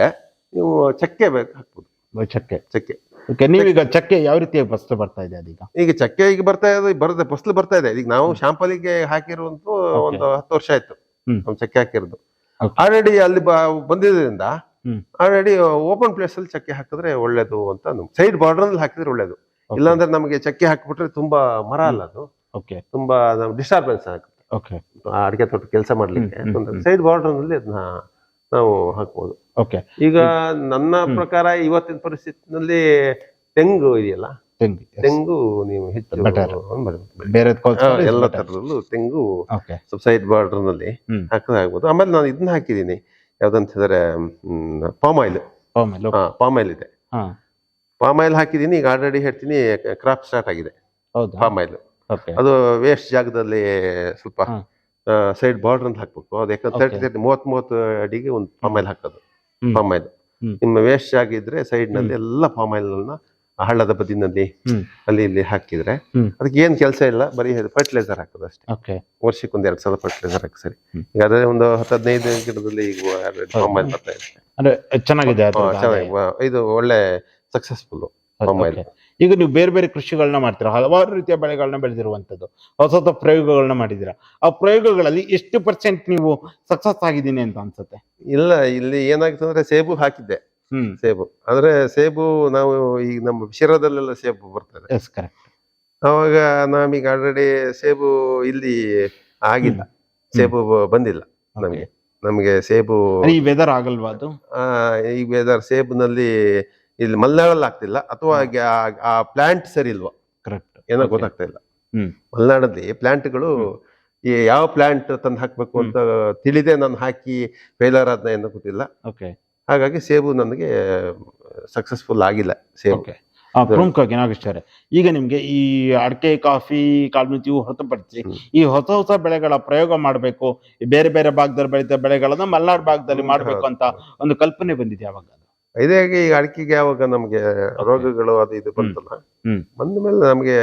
ನೀವು ಚಕ್ಕೆ ಬೇಕು ಹಾಕ್ಬೋದು. ಚಕ್ಕೆ. ಚಕ್ಕೆ. ಓಕೆ ನೀವೀಗ ಚಕ್ಕೆ. ಯಾವ ರೀತಿಯ ಫಸ್ಟ್ ಬರ್ತಾ ಇದೆ ಅದೀಗ? ಈಗ ಚಕ್ಕೆ ಈಗ ಬರ್ತಾ ಇದೆ ಬರುತ್ತೆ ಫಸಲು ಬರ್ತಾ ಇದೆ. ಈಗ ನಾವು ಶಾಂಪಲಿಗೆ ಹಾಕಿರುವಂತೂ ಒಂದು ಹತ್ತು ವರ್ಷ ಆಯ್ತು. ನಾವು ಚಕ್ಕೆ ಹಾಕಿರೋದು. ಆಲ್ರೆಡಿ ಅಲ್ಲಿ ಬಂದಿದ್ದರಿಂದ ಆಲ್ರೆಡಿ ಓಪನ್ ಪ್ಲೇಸ್ ಅಲ್ಲಿ ಚಕ್ಕೆ ಹಾಕಿದ್ರೆ ಒಳ್ಳೇದು ಅಂತ ಸೈಡ್ ಬಾರ್ಡರ್ ಅಲ್ಲಿ ಹಾಕಿದ್ರೆ ಒಳ್ಳೇದು. ಇಲ್ಲಾಂದ್ರೆ ನಮಗೆ ಚಕ್ಕೆ ಹಾಕಿಬಿಟ್ರೆ ತುಂಬಾ ಮರ ಅಲ್ಲ ಅದು. ಓಕೆ ತುಂಬಾ ಡಿಸ್ಟರ್ಬೆನ್ಸ್ ಆಗುತ್ತೆ. ಅಡಿಕೆ ತೋಟ ಕೆಲಸ ಮಾಡ್ಲಿಕ್ಕೆ. ಸೈಡ್ ಬಾರ್ಡರ್ನಲ್ಲಿ ಅದನ್ನ ನಾವು ಹಾಕ್ಬೋದು. ಓಕೆ ಈಗ ನನ್ನ ಪ್ರಕಾರ ಇವತ್ತಿನ ಪರಿಸ್ಥಿತಿನಲ್ಲಿ ತೆಂಗು ಇದೆಯಲ್ಲ? ತೆಂಗಿ ತೆಂಗು ನೀವು ಹೆಚ್ಚು Better. ಬೇರೆ ಎಲ್ಲ ತರದಲ್ಲೂ ತೆಂಗು ಓಕೆ ಸ್ವಲ್ಪ ಸೈಡ್ ಬಾರ್ಡರ್ನಲ್ಲಿ ಹ್ಮ್. ಹಾಕಿದ್ರೆ ಆಗ್ಬೋದು. ಆಮೇಲೆ ನಾನು ಇದನ್ನ ಹಾಕಿದೀನಿ ಯಾವ್ದಂತ ಹೇಳಿದ್ರೆ ಪಾಮ್ ಆಯಿಲ್ ಆಮೇಲೆ ಪಾಮ್ ಆಯಿಲ್ ಇದೆ. ಹಾ. ಪಾಮ್ ಆಯಿಲ್ ಹಾಕಿದೀನಿ ಈಗ ಆಲ್ರೆಡಿ ಹೇಳ್ತೀನಿ ಕ್ರಾಪ್ ಸ್ಟಾರ್ಟ್ ಆಗಿದೆ. ಹೌದಾ? ಪಾಮ್ ಆಯಿಲ್ ಓಕೆ ಅದು ವೇಸ್ಟ್ ಜಾಗದಲ್ಲಿ ಸ್ವಲ್ಪ ಹಾ. ಸೈಡ್ ಬಾರ್ಡರ್ ಅಂತ ಹಾಕ್ಬೇಕು. ಅದು ಯಾಕಂದ್ರೆ ತರ್ಟಿ Okay. ತರ್ಟಿ ಮೂವತ್ ಮೂವತ್ತು ಅಡಿಗೆ ಒಂದು ಪಾಮ್ ಆಯಿಲ್ ಹಾಕೋದು. ಹ್ಮ್. ಪಾಮ್ ಆಯಿಲ್ ಹ್ಮ್. ನಿಮ್ಮ ವೇಸ್ಟ್ ಜಾಗ ಇದ್ರೆ ಸೈಡ್ನಲ್ಲಿ ಎಲ್ಲ ಪಾಮ್ ಆಯಿಲ್ ಆ ಹಳ್ಳದ ಬದಿನಲ್ಲಿ. ಅಲ್ಲಿ ಇಲ್ಲಿ ಹಾಕಿದ್ರೆ. ಅದಕ್ಕೆ ಏನ್ ಕೆಲಸ ಇಲ್ಲ ಬರೀ ಫರ್ಟಿಲೈಸರ್ ಹಾಕೋದು ಅಷ್ಟೇ. ಓಕೆ ವರ್ಷಕ್ಕೆ ಒಂದ್ ಎರಡ್ ಸಲ ಫರ್ಟಿಲೈಸರ್ ಹಾಕಿ ಸರಿ. ಈಗ ಅದೇ ಒಂದು ಹತ್ತು ಹದಿನೈದು ಗಿಡದಲ್ಲಿ ಈಗ ಬರ್ತಾ ಇದೆ ಅಂದ್ರೆ ಚೆನ್ನಾಗಿದೆ ಇದು ಒಳ್ಳೆ ಸಕ್ಸಸ್ಫುಲ್. ಈಗ ನೀವು ಬೇರೆ ಬೇರೆ ಕೃಷಿಗಳನ್ನ ಮಾಡ್ತೀರಾ? ಹಲವಾರು ರೀತಿಯ ಬೆಳೆಗಳನ್ನ ಬೆಳೆದಿರುವಂತದ್ದು ಹೊಸ ಹೊಸ ಪ್ರಯೋಗಗಳನ್ನ ಮಾಡಿದ್ದೀರಾ? ಆ ಪ್ರಯೋಗಗಳಲ್ಲಿ ಎಷ್ಟು ಪರ್ಸೆಂಟ್ ನೀವು ಸಕ್ಸಸ್ ಆಗಿದ್ದೀನಿ ಅಂತ ಅನ್ಸುತ್ತೆ? ಇಲ್ಲ ಇಲ್ಲಿ ಏನಾಗ್ತದೆ ಅಂದ್ರೆ ಸೇಬು ಹಾಕಿದ್ದೆ. ಸೇಬು. ಅಂದ್ರೆ ಸೇಬು ನಾವು ಈಗ ನಮ್ಮ ಶಿರದಲ್ಲೆಲ್ಲ ಸೇಬು ಬರ್ತದೆ. ಎಸ್ ಕರೆಕ್ಟ್ ಅವಾಗ ನಮಗೆ ಆಲ್ರೆಡಿ ಸೇಬು ಇಲ್ಲಿ ಆಗಿಲ್ಲ. ಸೇಬು ಬಂದಿಲ್ಲ ನಮಗೆ. ನಮಗೆ ಸೇಬು ಈ ವೆದರ್ ಆಗಲ್ವಾ ಅದು? ಈ ವೆದರ್ ಸೇಬುನಲ್ಲಿ ಇಲ್ಲಿ ಮಲ್ನಾಡಲ್ಲಿ ಆಗ್ತಿಲ್ಲ. ಅಥವಾ ಆ- ಪ್ಲಾಂಟ್ ಸರಿ ಇಲ್ವಾ? ಕರೆಕ್ಟ್ ಏನೋ ಗೊತ್ತಾಗ್ತಾ ಇಲ್ಲ. ಮಲೆನಾಡಲ್ಲಿ ಪ್ಲಾಂಟ್ಗಳು ಈ ಯಾವ ಪ್ಲಾಂಟ್ ತಂದು ಹಾಕ್ಬೇಕು ಅಂತ ತಿಳಿದೇ ನಾನು ಹಾಕಿ ಫೇಲರ್ ಆದ್ನ ಏನೋ ಗೊತ್ತಿಲ್ಲ. ಓಕೆ ಹಾಗಾಗಿ ಸೇಬು ನನಗೆ ಸಕ್ಸಸ್ಫುಲ್ ಆಗಿಲ್ಲ ಸೇಬು. ಪ್ರಮುಖವಾಗಿ ಏನಾಗಿಸ್ತಾರೆ ಈಗ ನಿಮ್ಗೆ ಈ ಅಡಿಕೆ ಕಾಫಿ ಕಾಲ್ಮಿತಿ ಹೊರತುಪಡಿಸಿ. ಈ ಹೊಸ ಹೊಸ ಬೆಳೆಗಳ ಪ್ರಯೋಗ ಮಾಡಬೇಕು ಬೇರೆ ಬೇರೆ ಭಾಗದಲ್ಲಿ ಬೆಳೀತಾ ಬೆಳೆಗಳನ್ನ ಮಲ್ನಾಡ್ ಭಾಗದಲ್ಲಿ ಮಾಡಬೇಕು ಅಂತ ಒಂದು ಕಲ್ಪನೆ ಬಂದಿದೆ ಯಾವಾಗ ಇದೇ ಈಗ ಅಡಕೆಗೆ ಯಾವಾಗ ನಮಗೆ ರೋಗಗಳು ಅದು ಇದು ಬಂತಲ್ಲ ಹ್ಮ್. ಬಂದ ಮೇಲೆ ನಮಗೆ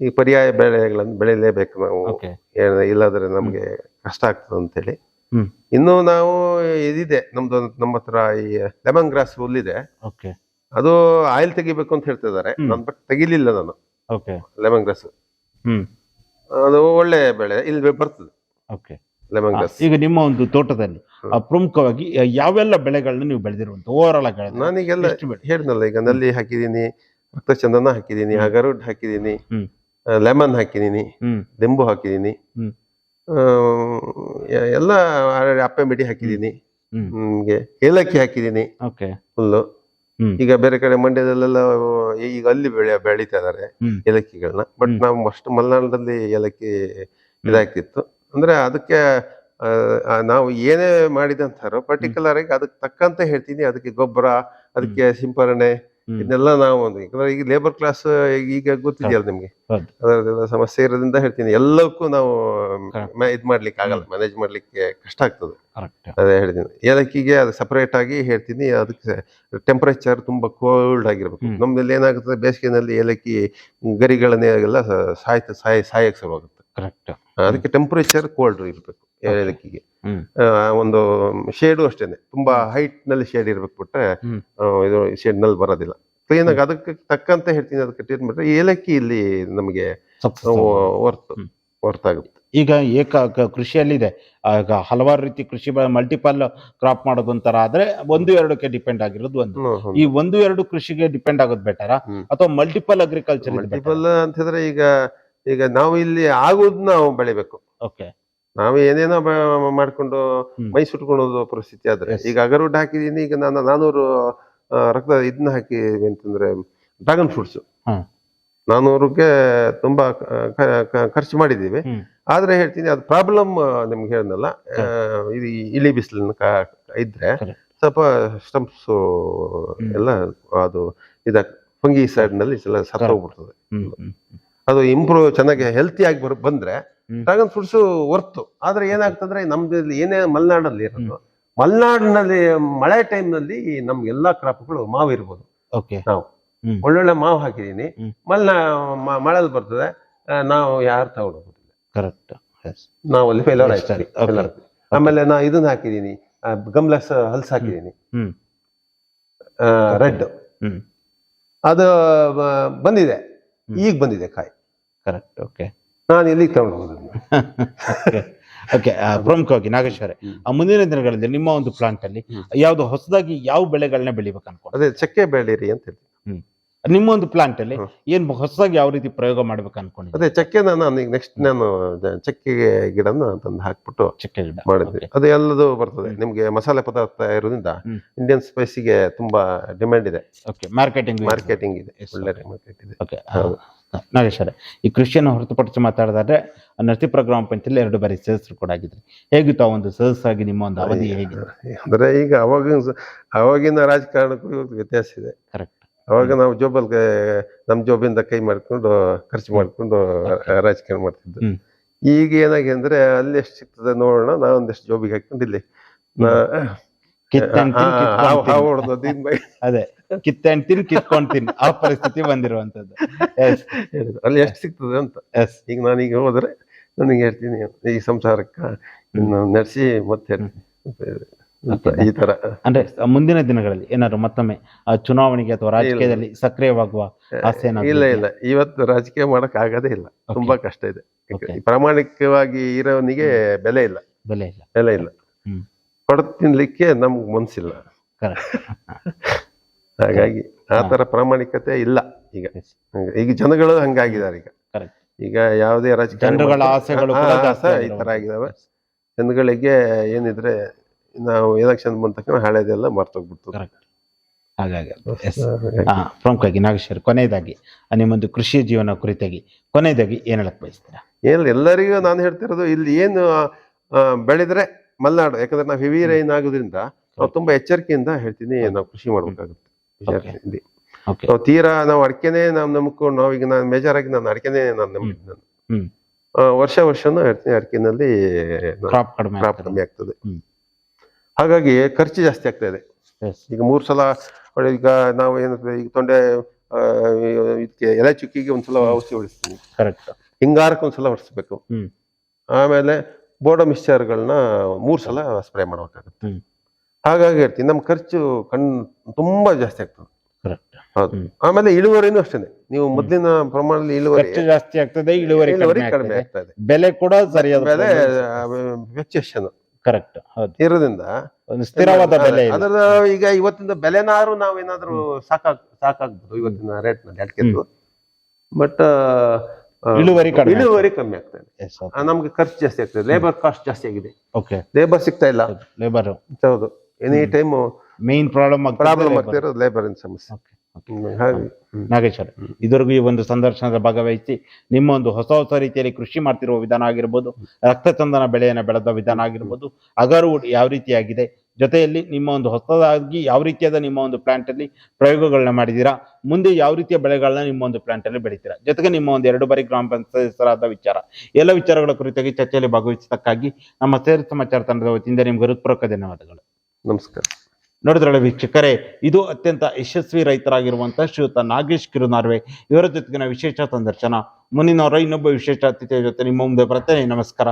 ಈ ಪರ್ಯಾಯ ಬೆಳೆಗಳನ್ನು ಬೆಳಿಲೇಬೇಕು ನಾವು. ಇಲ್ಲಾದ್ರೆ ನಮಗೆ ಕಷ್ಟ ಆಗ್ತದೆ ಅಂತೇಳಿ. ಇನ್ನು ನಾವು ಇದಿದೆ ನಮ್ದು ನಮ್ಮ ಹತ್ರ ಈ ಲೆಮನ್ ಗ್ರಾಸ್ ಹುಲ್ಲಿದೆ ಓಕೆ. ಅದು ಆಯಿಲ್ ತೆಗಿಬೇಕು ಅಂತ ಹೇಳ್ತಾ ಇದ್ದಾರೆ ನಾನು ಬಟ್ ತೆಗಿಲಿಲ್ಲ ನಾನು. ಓಕೆ. ಲೆಮನ್ ಗ್ರಾಸ್ ಹ್ಮ್. ಅದು ಒಳ್ಳೆ ಬೆಳೆ ಇಲ್ಲಿ ಬರ್ತದೆ. ಓಕೆ. ಲೆಮನ್ ಗ್ರಾಸ್ ಈಗ ನಿಮ್ಮ ಒಂದು ತೋಟದಲ್ಲಿ ಆ, ಪ್ರಮುಖವಾಗಿ ಯಾವೆಲ್ಲ ಬೆಳೆಗಳನ್ನ ನೀವು ಬೆಳೆದಿರುವಂತ ಓವರ್ ಆಲ್ ಆಗಿ ನಾನೀಗೆಲ್ಲ ಎಷ್ಟು ಬೆಳೆ? ಹೇಳಿದ್ನಲ್ಲ ಈಗ ನಲ್ಲಿ ಹಾಕಿದೀನಿ ರಕ್ತಚಂದನ ಹಾಕಿದೀನಿ ಹಗರುಡ್ ಅಗರುಡ್ ಹಾಕಿದೀನಿ ಹ್ಮ್. ಲೆಮನ್ ಹಾಕಿದೀನಿ ಹ್ಮ್. ಲಿಂಬು ಹಾಕಿದೀನಿ ಹ್ಮ್. ಎಲ್ಲ ಅಪ್ಪೆ ಮಿಡಿ ಹಾಕಿದೀನಿ ಹ್ಮ್ ನಿಮ್ಗೆ ಏಲಕ್ಕಿ ಹಾಕಿದೀನಿ ಓಕೆ. ಹುಲ್ಲು ಈಗ ಬೇರೆ ಕಡೆ ಮಂಡ್ಯದಲ್ಲೆಲ್ಲ ಈಗ ಅಲ್ಲಿ ಬೆಳೆ ಬೆಳೀತಾ ಇದಾರೆ ಏಲಕ್ಕಿಗಳನ್ನ. ಬಟ್. ನಾವು ಅಷ್ಟು ಮಲೆನಾಡಲ್ಲಿ ಏಲಕ್ಕಿ ಇದಾಗ್ತಿತ್ತು. ಅಂದ್ರೆ ಅದಕ್ಕೆ ನಾವು ಏನೇ ಮಾಡಿದಂತಾರೋ ಪರ್ಟಿಕ್ಯುಲರ್ ಆಗಿ ಅದಕ್ಕೆ ತಕ್ಕಂತೆ ಹೇಳ್ತೀನಿ. ಅದಕ್ಕೆ ಗೊಬ್ಬರ ಅದಕ್ಕೆ ಸಿಂಪರಣೆ. ಇದನ್ನೆಲ್ಲ ನಾವು ಒಂದು ಯಾಕಂದ್ರೆ ಈಗ ಲೇಬರ್ ಕ್ಲಾಸ್ ಈಗ ಗೊತ್ತಿದೆಯಲ್ಲ ನಿಮ್ಗೆ. ಅದರದೆಲ್ಲ ಸಮಸ್ಯೆ ಇರೋದ್ರಿಂದ ಹೇಳ್ತೀನಿ. ಎಲ್ಲಕ್ಕೂ ನಾವು ಇದು ಮಾಡ್ಲಿಕ್ಕೆ ಆಗಲ್ಲ. ಮ್ಯಾನೇಜ್ ಮಾಡ್ಲಿಕ್ಕೆ ಕಷ್ಟ ಆಗ್ತದೆ. ಅದೇ ಹೇಳ್ತೀನಿ. ಏಲಕ್ಕಿಗೆ ಅದು ಸಪರೇಟ್ ಆಗಿ ಹೇಳ್ತೀನಿ. ಅದಕ್ಕೆ ಟೆಂಪರೇಚರ್ ತುಂಬಾ ಕೋಲ್ಡ್ ಆಗಿರ್ಬೇಕು. ನಮ್ದಲ್ಲಿ ಏನಾಗುತ್ತದೆ ಬೇಸಿಗೆನಲ್ಲಿ ಏಲಕ್ಕಿ ಗರಿಗಳನ್ನೇ ಎಲ್ಲ ಸಾಯ್ತ ಸಾಯ್ ಸಾಯಕ್ಕೆ ಶುರುವಾಗುತ್ತೆ. ಕರೆಕ್ಟ್ ಅದಕ್ಕೆ ಟೆಂಪರೇಚರ್ ಕೋಲ್ಡ್ ಇರಬೇಕು ಏಲಕ್ಕಿಗೆ ಒಂದು ಶೇಡು ಅಷ್ಟೇನೆ ತುಂಬಾ ಹೈಟ್ನಲ್ಲಿ ಶೇಡ್ ಇರ್ಬೇಕು ಬಿಟ್ರೆ ಇದು ಶೇಡ್ನಲ್ಲಿ ಬರೋದಿಲ್ಲ. ಕ್ಲೀನ್ ಆಗಿ ಅದಕ್ಕೆ ತಕ್ಕಂತೆ ಹೇಳ್ತೀನಿ ಅದಕ್ಕೆ ಟ್ರೀಟ್ಮೆಂಟ್ ಏಲಕ್ಕಿ ಇಲ್ಲಿ ನಮಗೆ ವರ್ತ್ ವರ್ತ್ ಆಗುತ್ತೆ. ಈಗ ಏಕ ಕೃಷಿಯಲ್ಲಿದೆ. ಆಗ ಹಲವಾರು ರೀತಿ ಕೃಷಿ ಮಲ್ಟಿಪಲ್ ಕ್ರಾಪ್ ಮಾಡೋದು ಒಂಥರ ಆದ್ರೆ ಒಂದು ಎರಡಕ್ಕೆ ಡಿಪೆಂಡ್ ಆಗಿರೋದು ಒಂದು. ಈ ಒಂದು ಎರಡು ಕೃಷಿಗೆ ಡಿಪೆಂಡ್ ಆಗೋದು ಬೆಟರಾ ಅಥವಾ ಮಲ್ಟಿಪಲ್ ಅಗ್ರಿಕಲ್ಚರ್ ಮಲ್ಟಿಪಲ್ ಅಂತ ಹೇಳಿದ್ರೆ ಈಗ ಈಗ ನಾವು ಇಲ್ಲಿ ಆಗೋದ್ ನಾವು ಬೆಳಿಬೇಕು. ಓಕೆ ನಾವು ಏನೇನೋ ಮಾಡ್ಕೊಂಡು. ಮೈ ಸುಟ್ಕೊಳ್ಳೋದು ಪರಿಸ್ಥಿತಿ ಆದ್ರೆ ಈಗ ಅಗರ್ವುಡ್ ಹಾಕಿದೀನಿ ಈಗ ನಾನು ನಾನೂರು ರಕ್ತ ಇದನ್ನ ಹಾಕಿ ಅಂತಂದ್ರೆ ಡ್ರಾಗನ್ ಫ್ರೂಟ್ಸ್. ನಾನೂರಕ್ಕೆ ತುಂಬಾ ಖರ್ಚು ಮಾಡಿದೀವಿ ಆದ್ರೆ ಹೇಳ್ತೀನಿ ಅದು ಪ್ರಾಬ್ಲಮ್ ನಿಮ್ಗೆ ಹೇಳಿದ್ನಲ್ಲ ಆ, ಇದು ಈ ಇಲಿ ಬಿಸಿಲಿನ ಇದ್ರೆ ಸ್ವಲ್ಪ ಸ್ಟಂಪ್ಸ್. ಎಲ್ಲ ಅದು ಇದ ಫಂಗಿ ಸೈಡ್ನಲ್ಲಿ ಸತ್ತ ಹ್ಮ್. ಅದು ಇಂಪ್ರೂವ್ ಚೆನ್ನಾಗಿ ಹೆಲ್ತಿ ಆಗಿ ಬರ್ ಬಂದ್ರೆ ಡ್ರ್ಯಾಗನ್ ಡ್ರಾಗನ್ ಫ್ರೂಟ್ಸ್ ವರ್ತು ಆದ್ರೆ ಏನಾಗ್ತಂದ್ರೆ ನಮ್ದು ಏನೇ ಮಲೆನಾಡಲ್ಲಿ ಇರೋದು ಮಲೆನಾಡಿನಲ್ಲಿ ಮಳೆ ಟೈಮ್ನಲ್ಲಿ ನಮ್ಗೆ ಎಲ್ಲಾ ಕ್ರಾಪ್ಗಳು ಮಾವು ಇರ್ಬೋದು. ಓಕೆ ನಾವು. ಒಳ್ಳೊಳ್ಳೆ ಮಾವು ಹಾಕಿದೀನಿ. ಮಲ್ನಾ ಮಳೆಲ್ ಬರ್ತದೆ ನಾವು ಯಾರು ತಗೊಳೋದಿಲ್ಲ ಕರೆಕ್ಟ್ ನಾವು ಅಲ್ಲಿ ಫೇಲರ್ ಆಗ್ತೀವಿ. ಆಮೇಲೆ ನಾ ಇದನ್ನ ಹಾಕಿದೀನಿ ಗಮ್ಲಸ್ ಹಲ್ಸ್ ಹಾಕಿದೀನಿ. ರೆಡ್ ಅದು ಬಂದಿದೆ. ಈಗ ಬಂದಿದೆ ಕಾಯಿ. ಕರೆಕ್ಟ್ ಓಕೆ ನಾನು ಎಲ್ಲಿಗೆ ತಗೊಂಡು ಹೋಗೋದು? ಓಕೆ ಪ್ರಮುಖವಾಗಿ ನಾಗೇಶ್ವರ ಮುಂದಿನ ದಿನಗಳಲ್ಲಿ ನಿಮ್ಮ ಒಂದು ಪ್ಲಾಂಟ್ ಅಲ್ಲಿ ಯಾವ್ದು ಹೊಸದಾಗಿ ಯಾವ ಬೆಳೆಗಳನ್ನ ಬೆಳಿಬೇಕು ಅನ್ಕೊಂಡು ಅದೇ ಚಕ್ಕೆ ಬೆಳೀರಿ ಅಂತ ಹೇಳಿ ನಿಮ್ಮ ಒಂದು ಪ್ಲಾಂಟ್ ಅಲ್ಲಿ. ಏನ್ ಹೊಸದಾಗಿ ಯಾವ ರೀತಿ ಪ್ರಯೋಗ ಮಾಡ್ಬೇಕು ಅನ್ಕೊಂಡು ಅದೇ ಚಕ್ಕೆ ನಾನು ಈಗ ನೆಕ್ಸ್ಟ್ ನಾನು ಚಕ್ಕೆ ಗಿಡನ ತಂದು ಹಾಕ್ಬಿಟ್ಟು ಚಕ್ಕೆ ಗಿಡ. ಮಾಡಿದ್ವಿ. ಅದು ಎಲ್ಲದು ಬರ್ತದೆ. ನಿಮ್ಗೆ ಮಸಾಲೆ ಪದಾರ್ಥ ಇರೋದ್ರಿಂದ. ಇಂಡಿಯನ್ ಸ್ಪೈಸಿಗೆ ತುಂಬಾ ಡಿಮ್ಯಾಂಡ್ ಇದೆ. ಓಕೆ ಮಾರ್ಕೆಟಿಂಗ್ ಮಾರ್ಕೆಟಿಂಗ್ ಇದೆ. ಒಳ್ಳೆ ಮಾರ್ಕೆಟ್ ಇದೆ. ಓಕೆ ಹೌದು. ನಾಗೇಶ್ವರ ಈ ಕೃಷಿಯನ್ನು ಹೊರತುಪಡಿಸಿ ಮಾತಾಡಿದ್ರೆ ನರ್ತಿ ಗ್ರಾಮ ಪಂಚಾಯತ್ ಎರಡು ಬಾರಿ ಸದಸ್ಯರು ಕೂಡ ಆಗಿದ್ರಿ. ಹೇಗಿತ್ತು ಆ ಒಂದು ಸದಸ್ಯರಾಗಿ ನಿಮ್ಮ ಒಂದು ಅವಧಿ ಹೇಗಿದೆ ಅಂದ್ರೆ ಈಗ ಅವಾಗಿನ ಸ- ಅವಾಗಿನ ರಾಜಕಾರಣಕ್ಕೂ ವ್ಯತ್ಯಾಸ ಇದೆ. ಕರೆಕ್ಟ್ ಅವಾಗ ನಾವು ಜೋಬಲ್ ನಮ್ಮ ಜೋಬಿಂದ ಕೈ ಮಾಡ್ಕೊಂಡು ಖರ್ಚು ಮಾಡ್ಕೊಂಡು ರಾಜಕೀಯ ಮಾಡ್ತಿದ್ದು. ಈಗ ಏನಾಗಿದೆ ಅಂದ್ರೆ ಅಲ್ಲಿ ಎಷ್ಟು ಸಿಗ್ತದೆ ನೋಡೋಣ ನಾ ಒಂದಷ್ಟು ಜೋಬಿಗೆ ಹಾಕೊಂಡು ಇಲ್ಲಿ. ಅದೇ ಕಿತ್ತಂಡ್ ತಿನ್ ಕಿತ್ಕೊಂಡ್ ತಿನ್. ಆ ಪರಿಸ್ಥಿತಿ ಬಂದಿರುವಂತದ್ದು. ಅಲ್ಲಿ ಎಷ್ಟು ಸಿಗ್ತದೆ ಅಂತ. ಈಗ ನಾನೀಗ ಹೋದ್ರೆ ನನಗೆ ಹೇಳ್ತೀನಿ ಈ ಸಂಸಾರಕ್ಕ ನಡ್ಸಿ ಮತ್ತೆ ಈ ತರ. ಅಂದ್ರೆ ಮುಂದಿನ ದಿನಗಳಲ್ಲಿ ಏನಾದ್ರು ಮತ್ತೊಮ್ಮೆ ಆ, ಚುನಾವಣೆಗೆ ಅಥವಾ ರಾಜಕೀಯದಲ್ಲಿ ಸಕ್ರಿಯವಾಗುವ ಆಸೆ ಇಲ್ಲ ಇಲ್ಲ. ಇವತ್ತು ರಾಜಕೀಯ ಮಾಡಕ್ ಆಗದೇ ಇಲ್ಲ. ತುಂಬಾ ಕಷ್ಟ ಇದೆ. ಪ್ರಾಮಾಣಿಕವಾಗಿ ಇರೋನಿಗೆ ಬೆಲೆ ಇಲ್ಲ. ಬೆಲೆ ಇಲ್ಲ. ಬೆಲೆ ಇಲ್ಲ. ಹೊಡೆದು ತಿನ್ಲಿಕ್ಕೆ ನಮ್ಗ್ ಮನ್ಸಿಲ್ಲ. ಹಾಗಾಗಿ ಆ ತರ ಪ್ರಾಮಾಣಿಕತೆ ಇಲ್ಲ ಈಗ. ಈಗ ಜನಗಳು ಹಂಗಾಗಿದ್ದಾರೆ ಈಗ. ಈಗ ಯಾವುದೇ ರಾಜಕೀಯ ಆಸೆಗಳು ಈ ತರ ಆಗಿದಾವೆ. ಜನಗಳಿಗೆ ಏನಿದ್ರೆ ನಾವು ಎಲೆಕ್ಷನ್ ಬಂದ ತಕ್ಷಣ ಹಳೇದೆಲ್ಲ ಮರ್ತೋಗ್ಬಿಡ್ತು ಕರೆಕ್ಟ್ ಹಾಗಾಗಿ ಎಸ್ ಪ್ರಮುಖವಾಗಿ ನಾಗೇಶ್ವರ್ ಕೊನೆಯದಾಗಿ ನಿಮ್ಮೊಂದು ಕೃಷಿ ಜೀವನ ಕುರಿತಾಗಿ ಕೊನೆಯದಾಗಿ ಏನ್ ಹೇಳಕ್ ಬಯಸ್ತೀರಾ? ಏನಿಲ್ಲ ಎಲ್ಲರಿಗೂ ನಾನು ಹೇಳ್ತಿರೋದು ಇಲ್ಲಿ ಏನು ಆ, ಬೆಳೆದ್ರೆ ಮಲೆನಾಡು ಯಾಕಂದ್ರೆ ನಾವು ಹೆವಿ ರೈನ್ ಆಗೋದ್ರಿಂದ ನಾವು ತುಂಬಾ ಎಚ್ಚರಿಕೆಯಿಂದ ಹೇಳ್ತೀನಿ ನಾವು ಕೃಷಿ ಮಾಡ್ಬೇಕಾಗುತ್ತೆ. ಓಕೆ ನಾವು ತೀರಾ ನಾವು ಅಡಿಕೆನೆ ನಾವು ನಂಬ್ಕೊಂಡು ನಾವೀಗ ನಾನು ಮೇಜರ್ ಆಗಿ ನಾನು ಅಡಿಕೆನೆ ನಾನು ನಂಬಿದ್ದು ನಾನು. ಹ್ಮ್. ಆ, ವರ್ಷ ವರ್ಷನೂ ಹೇಳ್ತೀನಿ ಅಡಿಕೆನಲ್ಲಿ ಕ್ರಾಪ್ ಕಡಿಮೆ ಕ್ರಾಪ್ ಆಗ್ತದೆ. ಕಮ್ಮಿ ಆಗ್ತದೆ. ಹ್ಮ್. ಹಾಗಾಗಿ ಖರ್ಚು ಜಾಸ್ತಿ ಆಗ್ತಾ ಇದೆ. ಈಗ ಮೂರ್ ಸಲ ಈಗ ನಾವು ಏನಂದ್ರೆ ಈಗ ತೊಂಡೆ ಇದಕ್ಕೆ ಎಲೆ ಚುಕ್ಕಿಗೆ ಒಂದ್ಸಲ ಔಷಧಿ ಹೊಡಿಸ್ತೀನಿ. ಕರೆಕ್ಟ್ ಹಿಂಗಾರಕ್ಕೆ ಒಂದ್ಸಲ ಹೊಡಿಸ್ಬೇಕು. ಆಮೇಲೆ ಬೋಡೋ ಮಿಕ್ಸ್ಚರ್ಗಳನ್ನ ಮೂರ್ ಸಲ ಸ್ಪ್ರೇ ಮಾಡ್ಬೇಕಾಗುತ್ತೆ. ಹಾಗಾಗಿ ಹೇಳ್ತೀನಿ ನಮ್ಮ ಖರ್ಚು ಕಣ್ ತುಂಬಾ ಜಾಸ್ತಿ ಆಗ್ತದೆ. ಕರೆಕ್ಟ್ ಹೌದು. ಆಮೇಲೆ ಇಳುವರಿನೂ ಅಷ್ಟೇ ನೀವು ಮೊದಲಿನ ಪ್ರಮಾಣದಲ್ಲಿ ಇಳುವರಿ ಜಾಸ್ತಿ ಆಗ್ತದೆ ಇಳುವರಿ ಕಡಿಮೆ ಆಗ್ತದೆ. ಆಗ್ತಾ ಇದೆ. ಬೆಲೆ ಕೂಡ ಸರಿಯಾದ ಬೆಲೆ ವ್ಯತ್ಯಾಸ ಕರೆಕ್ಟ್ ಹೌದು. ಇರೋದ್ರಿಂದ ಒಂದು ಸ್ಥಿರವಾದ ಬೆಲೆ ಅದರ ಈಗ ಇವತ್ತಿನ ಬೆಲೆನಾರು ನಾವೇನಾದ್ರೂ ಸಾಕಾಗ್ ಸಾಕಾಗ್ಬೋದು ಇವತ್ತಿನ ರೇಟ್. ನಲ್ಲಿ ಬಟ್ ಇಳುವರಿ ಕಡಿಮೆ ಇಳುವರಿ ಕಮ್ಮಿ ಆಗ್ತದೆ. ಇದೆ ಎಸ್ ಆ, ನಮ್ಗೆ ಖರ್ಚು ಜಾಸ್ತಿ ಆಗ್ತದೆ. ಲೇಬರ್ ಕಾಸ್ಟ್ ಜಾಸ್ತಿ ಆಗಿದೆ. ಓಕೆ ಲೇಬರ್ ಸಿಗ್ತಾ ಇಲ್ಲ. ಲೇಬರ್ ಹೌದು any time main problem problem ಆಗ್ತಾ ಇರೋದು ಲೇಬರಿನ ಸಮಸ್ಯೆ. ಹ್ಮ್. ನಾಗೇಶ್ವರ ಇದುವರೆಗೂ ಈ ಒಂದು ಸಂದರ್ಶನದ ಭಾಗವಹಿಸಿ ನಿಮ್ಮ ಒಂದು ಹೊಸ ಹೊಸ ರೀತಿಯಲ್ಲಿ ಕೃಷಿ ಮಾಡ್ತಿರುವ ವಿಧಾನ ಆಗಿರ್ಬೋದು ರಕ್ತಚಂದನ ಬೆಳೆಯನ್ನು ಬೆಳೆದ ವಿಧಾನ ಆಗಿರ್ಬೋದು ಅಗರ್ವುಡ್ ಯಾವ ರೀತಿಯಾಗಿದೆ ಜೊತೆಯಲ್ಲಿ ನಿಮ್ಮ ಒಂದು ಹೊಸದಾಗಿ ಯಾವ ರೀತಿಯಾದ ನಿಮ್ಮ ಒಂದು ಪ್ಲಾಂಟ್ ಅಲ್ಲಿ ಪ್ರಯೋಗಗಳನ್ನ ಮಾಡಿದ್ದೀರಾ ಮುಂದೆ ಯಾವ ರೀತಿಯ ಬೆಳೆಗಳನ್ನ ನಿಮ್ಮ ಒಂದು ಪ್ಲಾಂಟ್ ಅಲ್ಲಿ ಬೆಳಿತೀರಾ ಜೊತೆಗೆ ನಿಮ್ಮ ಒಂದು ಎರಡು ಬಾರಿ ಗ್ರಾಮ ಪಂಚಾಯತ್ ವಿಚಾರ ಎಲ್ಲ ವಿಚಾರಗಳ ಕುರಿತಾಗಿ ಚರ್ಚೆಯಲ್ಲಿ ಭಾಗವಹಿಸಿದ್ದಕ್ಕಾಗಿ ನಮ್ಮ ಸೇರಿ ಸಮಾಚಾರ ತಂಡದ ವತಿಯಿಂದ ನಿಮ್ಗೆ ಹೃತ್ಪೂರ್ವಕ ಧನ್ಯವಾದಗಳು. ನಮಸ್ಕಾರ. ನೋಡಿದ್ರಲ್ಲ ವೀಕ್ಷಕರೇ, ಇದು ಅತ್ಯಂತ ಯಶಸ್ವಿ ರೈತರಾಗಿರುವಂತಹ ಶ್ರೀಯುತ ನಾಗೇಶ್ ಕಿರುನಾರ್ವೆ. ಇವರ ಜೊತೆಗಿನ ವಿಶೇಷ ಸಂದರ್ಶನ. ಮುನಿನವರ ವಾರ ಇನ್ನೊಬ್ಬ ವಿಶೇಷ ಅತಿಥಿಯ ಜೊತೆ ನಿಮ್ಮ ಮುಂದೆ ಬರ್ತೇನೆ ನಮಸ್ಕಾರ.